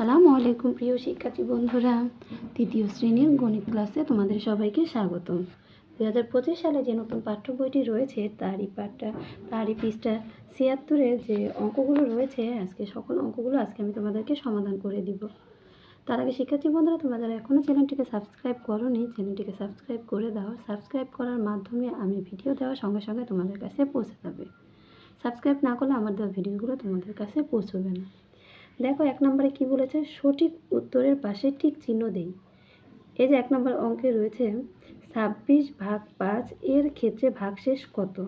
আসসালামু আলাইকুম প্রিয় শিক্ষার্থী বন্ধুরা। তৃতীয় শ্রেণির গণিত ক্লাসে তোমাদের সবাইকে স্বাগতম দু হাজার পঁচিশ সালে যে নতুন পাঠ্য বইটি রয়েছে, তারই পাঠটা, তারই পৃষ্ঠা ছিয়াত্তরের যে অঙ্কগুলো রয়েছে, আজকে সকল অঙ্কগুলো আজকে আমি তোমাদেরকে সমাধান করে দিব। তার আগে শিক্ষার্থী বন্ধুরা, তোমরা যারা এখনও চ্যানেলটিকে সাবস্ক্রাইব করোনি, চ্যানেলটিকে সাবস্ক্রাইব করে দাও। সাবস্ক্রাইব করার মাধ্যমে আমি ভিডিও দেওয়ার সঙ্গে সঙ্গে তোমাদের কাছে পৌঁছে যাবে। সাবস্ক্রাইব না করলে আমার দেওয়া ভিডিওগুলো তোমাদের কাছে পৌঁছবে না। দেখো এক নম্বরে কি বলেছে? সঠিক উত্তরের পাশে ঠিক চিহ্ন দেই। এই যে এক নম্বর অঙ্কে রয়েছে, ছাব্বিশ ভাগ পাঁচ এর ক্ষেত্রে ভাগশেষ কত?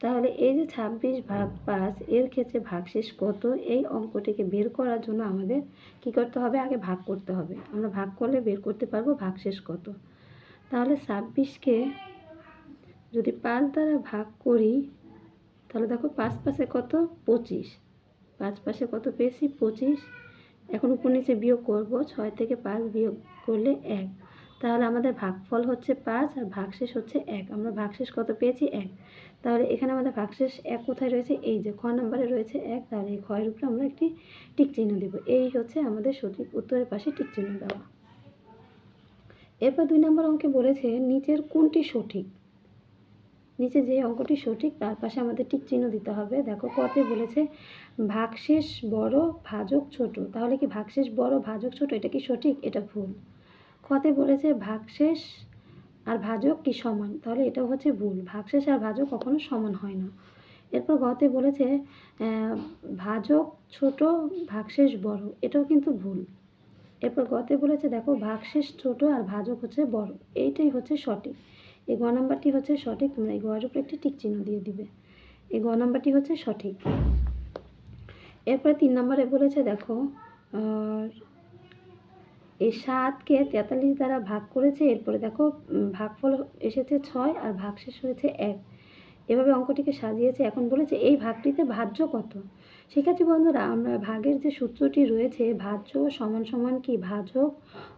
তাহলে এই যে ছাব্বিশ ভাগ পাঁচ এর ক্ষেত্রে ভাগশেষ কত? এই অঙ্কটিকে বের করার জন্য আমাদের কি করতে হবে? আগে ভাগ করতে হবে। আমরা ভাগ করলে বের করতে পারব ভাগশেষ কত। তাহলে ছাব্বিশকে যদি পাঁচ দ্বারা ভাগ করি, তাহলে দেখো পাঁচ পাশে কত? পঁচিশ। পাঁচ পাশে কত পেয়েছি? পঁচিশ। এখন উপর নিচে বিয়োগ করব, ছয় থেকে পাঁচ বিয়োগ করলে এক। তাহলে আমাদের ভাগফল হচ্ছে পাঁচ আর ভাগশেষ হচ্ছে এক। আমরা ভাগশেষ কত পেয়েছি? এক। তাহলে এখানে আমাদের ভাগশেষ এক কোথায় রয়েছে? এই যে খ নম্বরে রয়েছে এক। তাহলে এই ক্ষয়ের উপরে আমরা একটি টিক চিহ্ন দেব। এই হচ্ছে আমাদের সঠিক উত্তরের পাশে টিক চিহ্ন দেওয়া। এরপর দুই নম্বর অঙ্কে বলেছে নিচের কোনটি সঠিক? নিচে যে অঙ্কটি সঠিক, তার পাশে আমাদের টিক চিহ্ন দিতে হবে। দেখো কতে বলেছে ভাগশেষ বড়, ভাজক ছোট। তাহলে কি ভাগশেষ বড়, ভাজক ছোট? এটা কি সঠিক? এটা ভুল। কতে বলেছে ভাগশেষ আর ভাজক কি সমান? তাহলে এটাও হচ্ছে ভুল। ভাগশেষ আর ভাজক কখনো সমান হয় না। এরপর গতে বলেছে ভাজক ছোট, ভাগশেষ বড়। এটাও কিন্তু ভুল। এরপর গতে বলেছে, দেখো, ভাগশেষ ছোট আর ভাজক হচ্ছে বড়। এইটাই হচ্ছে সঠিক। এই গ নাম্বারটি হচ্ছে সঠিক। তোমরা এই গয়ের উপরে একটি টিক চিহ্ন দিয়ে দিবে। এই গ নাম্বারটি হচ্ছে সঠিক। এরপরে তিন নম্বরে বলেছে, দেখো এই সাতকে তেতাল্লিশ দ্বারা ভাগ করেছে, এরপরে দেখো ভাগফল এসেছে ছয় আর ভাগশেষ হয়েছে এক। এভাবে অঙ্কটিকে সাজিয়েছে। এখন বলেছে, এই ভাগটিতে ভাজ্য কত? শিক্ষার্থী বন্ধুরা, আমরা ভাগের যে সূত্রটি রয়েছে, ভাজ্য সমান সমান কি? ভাজক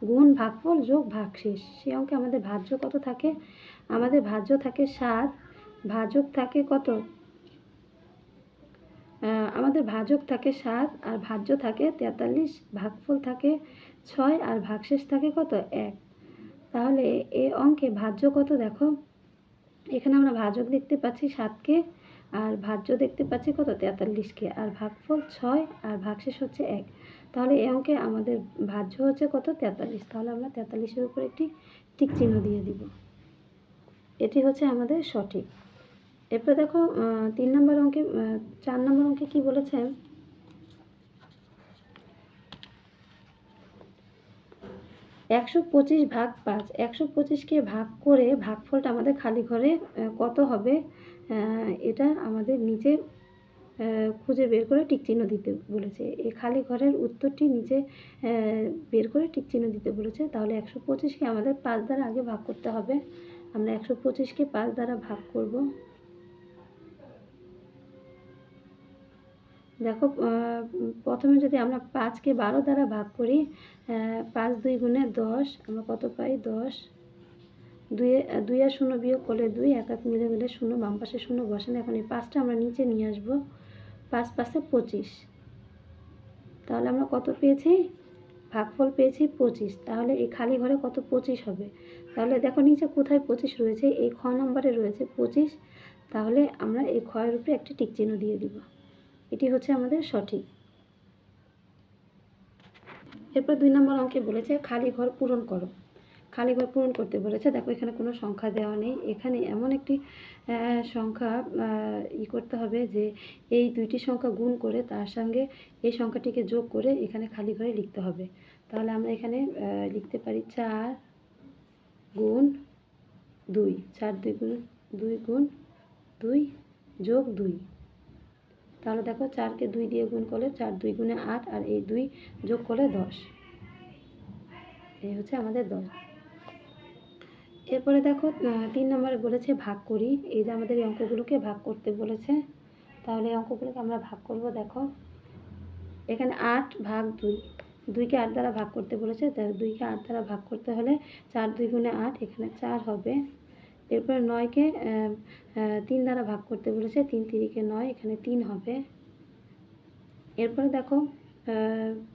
গুণ ভাগফল যোগ ভাগশেষ সে অঙ্কে আমাদের ভাজ্য কত থাকে? আমাদের ভাজ্য থাকে সাত, ভাজক থাকে কত? আমাদের ভাজক থাকে সাত আর ভাজ্য থাকে তেতাল্লিশ, ভাগফল থাকে ছয় আর ভাগশেষ থাকে কত? এক। তাহলে এ অঙ্কে ভাজ্য কত দেখো? এখানে আমরা ভাজক দেখতে পাচ্ছি সাতকে আর ভাজ্য দেখতে পাচ্ছি কত? তেতাল্লিশকে। আর ভাগফল ছয় আর ভাগশেষ হচ্ছে এক। তাহলে এ অঙ্কে আমাদের ভাজ্য হচ্ছে কত? তেতাল্লিশ। তাহলে আমরা তেতাল্লিশের উপর একটি টিক চিহ্ন দিয়ে দিব। এটি হচ্ছে আমাদের সঠিক। এরপর দেখো তিন নম্বর অঙ্কে চার নম্বর অঙ্কে কি বলেছে? একশো পঁচিশ ভাগ পাঁচ। একশো পঁচিশকে ভাগ করে ভাগফলটা আমাদের খালি ঘরে কত হবে? এটা আমাদের আহ, খুঁজে বের করে টিকচিহ্ন দিতে বলেছে। এই খালি ঘরের উত্তরটি আহ, বের করে টিকচিহ্ন দিতে বলেছে। তাহলে একশো পঁচিশকে আমাদের পাঁচ দ্বারা আগে ভাগ করতে হবে। আমরা একশো পঁচিশকে পাঁচ দ্বারা ভাগ করব। দেখো প্রথমে যদি আমরা পাঁচকে বারো দ্বারা ভাগ করি পাঁচ দুই গুণে দশ, আমরা কত পাই? দশ। দুই দুই আর শূন্য বিয়োগ করলে দুই, এক এক মিলে মিলে শূন্য, বাম পাশে শূন্য বসে না। এখন এই পাঁচটা আমরা নিচে নিয়ে আসব। পাঁচ পাশে পঁচিশ। তাহলে আমরা কত পেয়েছি? ভাগফল পেয়েছি পঁচিশ। তাহলে এই খালি ঘরে কত পঁচিশ হবে? তাহলে দেখো নিচে কোথায় পঁচিশ রয়েছে? এই খ নম্বরে রয়েছে পঁচিশ। তাহলে আমরা এই ক্ষয়ের উপরে একটি টিক চিহ্ন দিয়ে দিব। এটি হচ্ছে আমাদের সঠিক। এরপর দুই নম্বর অঙ্কে বলেছে, খালি ঘর পূরণ করো। খালি ঘর পূরণ করতে বলেছে, দেখো এখানে কোনো সংখ্যা দেওয়া নেই। এখানে এমন একটি সংখ্যা ই করতে হবে যে এই দুইটি সংখ্যা গুণ করে তার সঙ্গে এই সংখ্যাটিকে যোগ করে এখানে খালি ঘরে লিখতে হবে। তাহলে আমরা এখানে লিখতে পারি চার গুণ দুই। চার দুই গুণ দুই গুণ দুই যোগ দুই। তাহলে দেখো চারকে দুই দিয়ে গুণ করলে চার দুই গুণে আট, আর এই দুই যোগ করলে দশ। এই হচ্ছে আমাদের দশ। এরপরে দেখো তিন নম্বরে বলেছে ভাগ করি। এই যে আমাদের এই অঙ্কগুলোকে ভাগ করতে বলেছে। তাহলে এই অঙ্কগুলোকে আমরা ভাগ করব, দেখো। এখানে আট ভাগ দুই, দুইকে আট দ্বারা ভাগ করতে বলেছে। তাহলে দুইকে আট দ্বারা ভাগ করতে হলে চার দুই গুণে আট, এখানে চার হবে। এরপরে নয়কে তিন দ্বারা ভাগ করতে বলেছে, তিন তিরিকে নয়, এখানে তিন হবে। এরপরে দেখো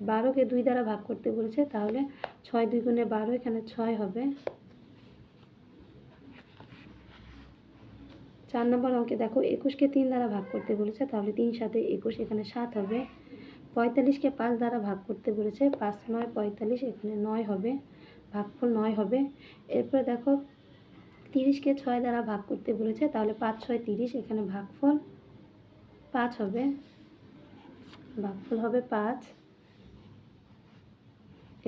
বারোকে দুই দ্বারা ভাগ করতে বলেছে, তাহলে ছয় দুই গুণে বারো, এখানে ছয় হবে। চার নম্বর অঙ্কে দেখো, একুশকে তিন দ্বারা ভাগ করতে বলেছে, তাহলে তিন সাথে একুশ, এখানে সাত হবে। পঁয়তাল্লিশকে পাঁচ দ্বারা ভাগ করতে বলেছে, পাঁচ নয়, পঁয়তাল্লিশ, এখানে নয় হবে, ভাগফল নয় হবে। এরপরে দেখো তিরিশকে ছয় দ্বারা ভাগ করতে বলেছে, তাহলে পাঁচ ছয় তিরিশ, এখানে ভাগফল পাঁচ হবে। ভাগফল হবে পাঁচ।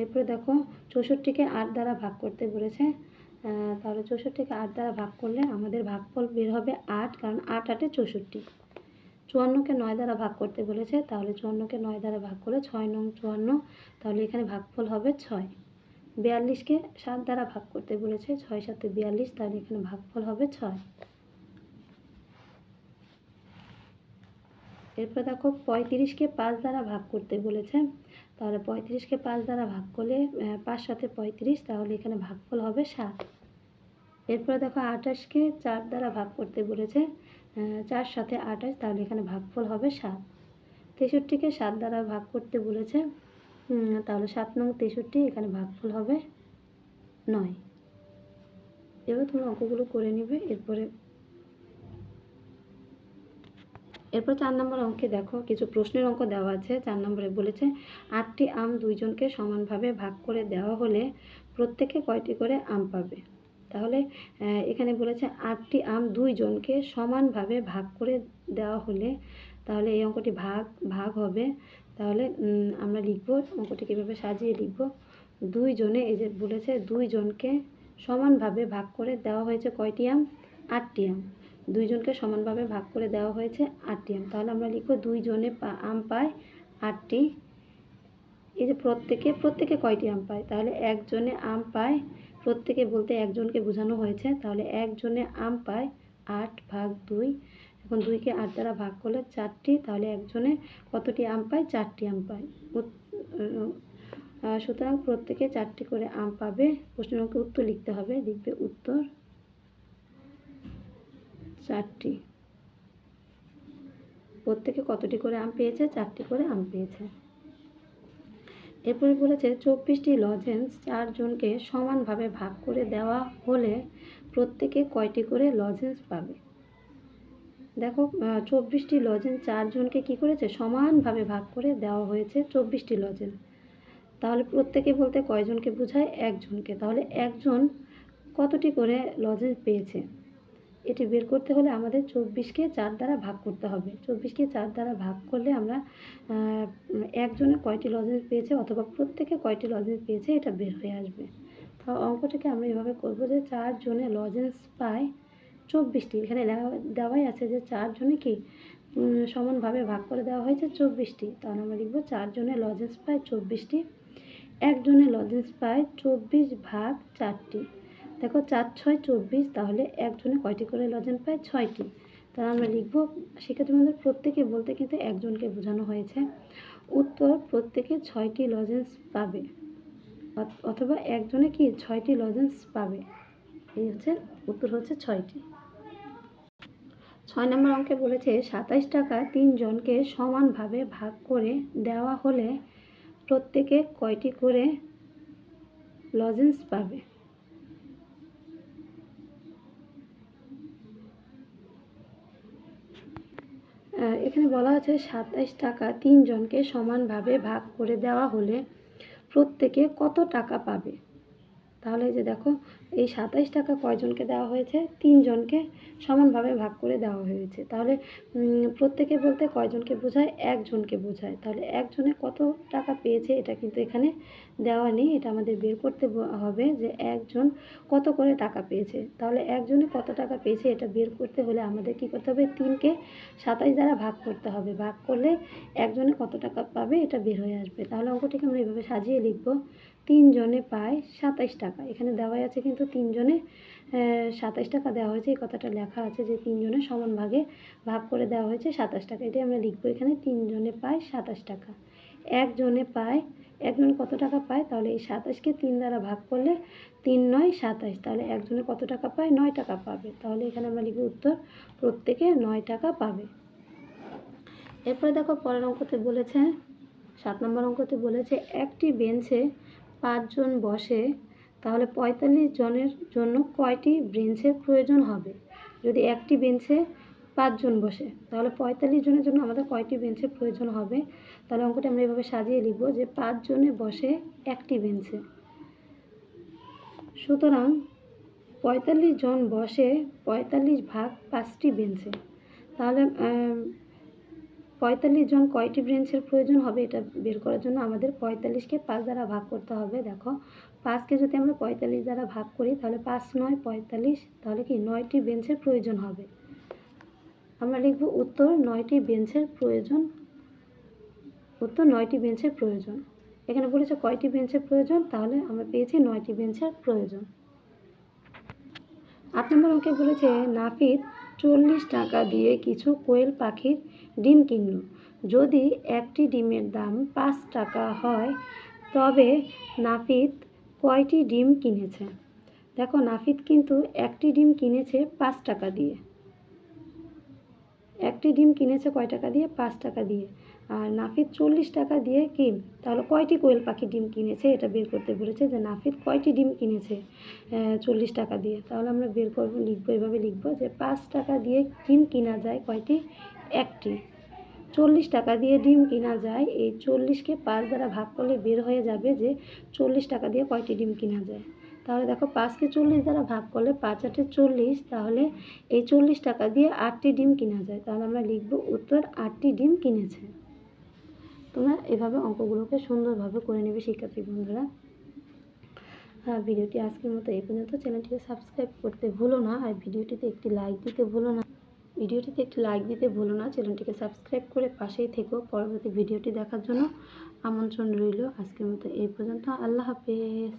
এরপরে দেখো, চৌষট্টিকে আট দ্বারা ভাগ করতে বলেছে। তাহলে চৌষট্টিকে আট দ্বারা ভাগ করলে আমাদের ভাগফল বের হবে আট, কারণ আট আটে চৌষট্টি। চুয়ান্নকে নয় দ্বারা ভাগ করতে বলেছে, তাহলে চুয়ান্নকে নয় দ্বারা ভাগ করলে ছয় নং চুয়ান্ন, তাহলে এখানে ভাগফল হবে ছয়। বিয়াল্লিশকে সাত দ্বারা ভাগ করতে বলেছে, ছয় সাথে বিয়াল্লিশ তাহলে এখানে ভাগফল হবে ছয়। এরপর দেখো পঁয়ত্রিশকে পাঁচ দ্বারা ভাগ করতে বলেছে, তাহলে পঁয়ত্রিশকে পাঁচ দ্বারা ভাগ করলে পাঁচ সাথে পঁয়ত্রিশ, তাহলে এখানে ভাগফল হবে সাত। এরপরে দেখো আঠাশকে চার দ্বারা ভাগ করতে বলেছে চার সাথে আঠাশ, তাহলে এখানে ভাগফল হবে সাত। তেষট্টিকে সাত দ্বারা ভাগ করতে বলেছে তাহলে সাত নং তেষট্টি, এখানে ভাগফল হবে নয়। এবার তোমরা অঙ্কগুলো করে নিবে, এরপরে এরপর চার নম্বর অঙ্কে দেখো, কিছু প্রশ্নের অঙ্ক দেওয়া আছে, চার নম্বরে বলেছে, আটটি আম দুইজনকে সমানভাবে ভাগ করে দেওয়া হলে প্রত্যেকে কয়টি করে আম পাবে? তাহলে এখানে বলেছে, আটটি আম দুইজনকে সমানভাবে ভাগ করে দেওয়া হলে তাহলে এই অঙ্কটি ভাগ ভাগ হবে তাহলে আমরা লিখব অঙ্কটি কীভাবে সাজিয়ে লিখব। দুইজনে এই যে বলেছে দুইজনকে সমানভাবে ভাগ করে দেওয়া হয়েছে কয়টি আম? আটটি আম। দুইজনকে সমানভাবে ভাগ করে দেওয়া হয়েছে আটটি আম। তাহলে আমরা লিখব দুইজনে আম পায় আটটি। এই যে প্রত্যেকে প্রত্যেকে কয়টি আম পায়? তাহলে একজনে আম পায়, প্রত্যেকে বলতে একজনকে বোঝানো হয়েছে। তাহলে একজনে আম পায় আট ভাগ দুই এখন দুইকে আট দ্বারা ভাগ করলে চারটি, তাহলে একজনে কতটি আম পায়? চারটি আম পায়। সুতরাং প্রত্যেকে চারটি করে আম পাবে। প্রশ্নের উত্তর লিখতে হবে। লিখবে উত্তর চারটি। প্রত্যেকে কতটি করে আম পেয়েছে? চারটি করে আম পেয়েছে। এরপরে বলেছে, চব্বিশটি লজেন্স চারজনকে সমানভাবে ভাগ করে দেওয়া হলে প্রত্যেকে কয়টি করে লজেন্স পাবে? দেখো চব্বিশটি লজেন্স চারজনকে কি করেছে? সমানভাবে ভাগ করে দেওয়া হয়েছে চব্বিশটি লজেন্স তাহলে প্রত্যেকে বলতে কয়জনকে বোঝায়? একজনকে। তাহলে একজন কতটি করে লজেন্স পেয়েছে? এটি বের করতে হলে আমাদের চব্বিশকে চার দ্বারা ভাগ করতে হবে। চব্বিশকে চার দ্বারা ভাগ করলে আমরা আহ, একজনে কয়টি লজেন্স পেয়েছে অথবা প্রত্যেকে কয়টি লজেন্স পেয়েছে এটা বের হয়ে আসবে। তো অঙ্কটাকে আমরা এভাবে করব যে চারজনে লজেন্স পায় চব্বিশটি। এখানে দেওয়া- দেওয়াই আছে যে চারজনে কি সমানভাবে ভাগ করে দেওয়া হয়েছে চব্বিশটি। তাহলে আমরা লিখব চারজনে লজেন্স পায় চব্বিশটি, একজনে লজেন্স পায় চব্বিশ ভাগ চারটি। দেখো চার ছয় চব্বিশ, তাহলে একজনে কয়টি করে লজেন্স পায়? ছয়টি। তাহলে আমরা লিখব, সেক্ষেত্রে আমাদের প্রত্যেকে বলতে কিন্তু একজনকে বোঝানো হয়েছে। উত্তর, প্রত্যেকে ছয়টি লজেন্স পাবে। অথবা একজনে কি ছয়টি লজেন্স পাবে? এই হচ্ছে, উত্তর হচ্ছে ছয়টি। ছয় নম্বর অঙ্কে বলেছে, সাতাইশ টাকা তিনজনকে সমানভাবে ভাগ করে দেওয়া হলে প্রত্যেকে কয়টি করে লজেন্স পাবে? এখানে বলা আছে, সাতাইশ টাকা তিনজনকে সমানভাবে ভাগ করে দেওয়া হলে প্রত্যেকে কত টাকা পাবে? তাহলে যে দেখো, এই সাতাইশ টাকা কয়জনকে দেওয়া হয়েছে? তিনজনকে সমানভাবে ভাগ করে দেওয়া হয়েছে। তাহলে প্রত্যেকে বলতে কয়জনকে বোঝায়? একজনকে বোঝায়। তাহলে একজনে কত টাকা পেয়েছে এটা কিন্তু এখানে দেওয়া নেই। এটা আমাদের বের করতে হবে যে একজন কত করে টাকা পেয়েছে। তাহলে একজনে কত টাকা পেয়েছে এটা বের করতে হলে আমাদের কি করতে হবে? তিনকে সাতাইশ দ্বারা ভাগ করতে হবে। ভাগ করলে একজনে কত টাকা পাবে এটা বের হয়ে আসবে। তাহলে অঙ্কটিকে আমরা এভাবে সাজিয়ে লিখব। তিনজনে পায় সাতাইশ টাকা। এখানে দেওয়াই আছে কিন্তু তিনজনে সাতাইশ টাকা দেওয়া হয়েছে। এই কথাটা লেখা আছে যে তিনজনে সমান ভাগে ভাগ করে দেওয়া হয়েছে সাতাশ টাকা। এটাই আমরা লিখব এখানে, তিনজনে পায় সাতাশ টাকা। একজনে পায়, একজন কত টাকা পায়? তাহলে এই সাতাশকে তিন দ্বারা ভাগ করলে তিন নয় সাতাশ তাহলে একজনে কত টাকা পায়? নয় টাকা পাবে। তাহলে এখানে আমরা লিখব উত্তর, প্রত্যেকে নয় টাকা পাবে। এরপরে দেখো পরের অঙ্কতে বলেছে, সাত নম্বর অঙ্কতে বলেছে, একটি বেঞ্চে পাঁচজন বসে, তাহলে পঁয়তাল্লিশ জনের জন্য কয়টি বেঞ্চের প্রয়োজন হবে? যদি একটি বেঞ্চে পাঁচজন বসে, তাহলে পঁয়তাল্লিশ জনের জন্য আমাদের কয়টি বেঞ্চের প্রয়োজন হবে? তাহলে অঙ্কটা আমরা এভাবে সাজিয়ে লিখব যে পাঁচজনে বসে একটি বেঞ্চে। সুতরাং পঁয়তাল্লিশ জন বসে পঁয়তাল্লিশ ভাগ পাঁচটি বেঞ্চে, তাহলে পঁয়তাল্লিশ জন কয়টি বেঞ্চের প্রয়োজন হবে এটা বের করার জন্য আমাদের পঁয়তাল্লিশকে পাঁচ দ্বারা ভাগ করতে হবে, দেখো। পাঁচকে যদি আমরা পঁয়তাল্লিশ দ্বারা ভাগ করি, তাহলে পাঁচ নয় পঁয়তাল্লিশ, তাহলে কি নয়টি বেঞ্চের প্রয়োজন হবে। আমরা লিখব উত্তর নয়টি বেঞ্চের প্রয়োজন, উত্তর নয়টি বেঞ্চের প্রয়োজন। এখানে বলেছে কয়টি বেঞ্চের প্রয়োজন, তাহলে আমরা পেয়েছি নয়টি বেঞ্চের প্রয়োজন। আট নম্বর অঙ্কে বলেছে নাপিত চল্লিশ টাকা দিয়ে কিছু কোয়েল পাখির ডিম কিনল। যদি একটি ডিমের দাম পাঁচ টাকা হয়, তবে নাফিত কয়টি ডিম কিনেছে? দেখো, নাফিত কিন্তু একটি ডিম কিনেছে পাঁচ টাকা দিয়ে। একটি ডিম কিনেছে কয় টাকা দিয়ে? পাঁচ টাকা দিয়ে। আর নাফিদ চল্লিশ টাকা দিয়ে কি, তাহলে কয়টি কোয়েল পাখি ডিম কিনেছে এটা বের করতে বলেছে যে নাফিদ কয়টি ডিম কিনেছে চল্লিশ টাকা দিয়ে। তাহলে আমরা বের করব, লিখব, এভাবে লিখব যে পাঁচ টাকা দিয়ে ডিম কিনা যায় কয়টি, একটি। চল্লিশ টাকা দিয়ে ডিম কিনা যায়, এই চল্লিশকে পাঁচ দ্বারা ভাগ করলে বের হয়ে যাবে যে চল্লিশ টাকা দিয়ে কয়টি ডিম কিনা যায়। তাহলে দেখো পাঁচকে চল্লিশ দ্বারা ভাগ করলে পাঁচ আটে চল্লিশ, তাহলে এই চল্লিশ টাকা দিয়ে আটটি ডিম কিনা যায়। তাহলে আমরা লিখব উত্তর আটটি ডিম কিনেছে। তোমরা এভাবে অঙ্কগুলোকে সুন্দরভাবে করে নেবে, শিক্ষার্থী বন্ধুরা। আর ভিডিওটি আজকের মতো এই পর্যন্ত। চ্যানেলটিকে সাবস্ক্রাইব করতে ভুলো না, আর ভিডিওটিতে একটি লাইক দিতে ভুলো না। ভিডিওটিতে একটি লাইক দিতে ভুলো না, চ্যানেলটিকে সাবস্ক্রাইব করে পাশেই থেকো। পরবর্তী ভিডিওটি দেখার জন্য আমন্ত্রণ রইল আজকের মতো এই পর্যন্ত। আল্লাহ হাফেজ।